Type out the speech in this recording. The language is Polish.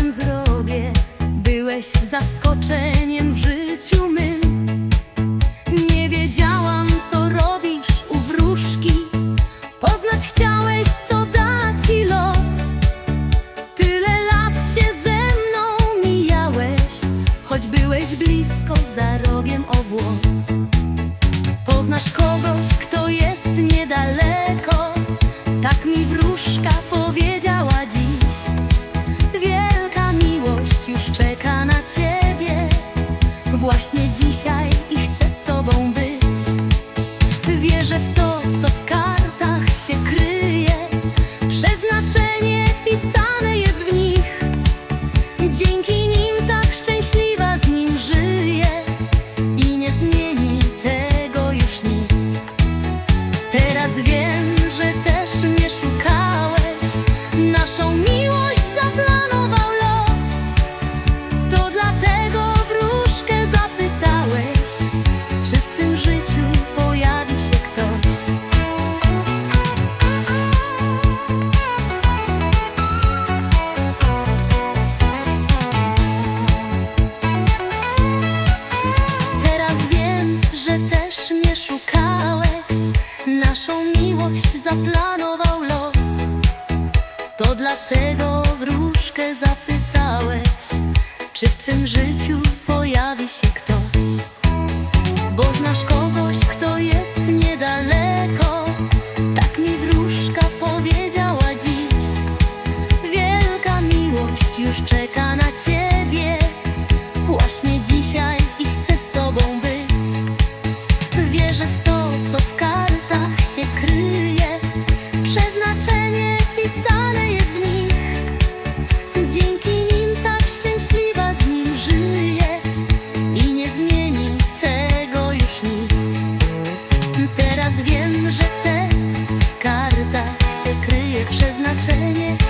zrobię. Byłeś zaskoczeniem w życiu mym. Nie wiedziałam co robisz u wróżki. Poznać chciałeś co da ci los. Tyle lat się ze mną mijałeś Choć byłeś blisko za rogiem o włos. Poznasz kogoś kto jest niedaleko. власні. szukałeś, naszą miłość zaplanował los. To dlatego wróżkę zapytałeś, czy w twym życiu pojawi się ktoś. znaczenie.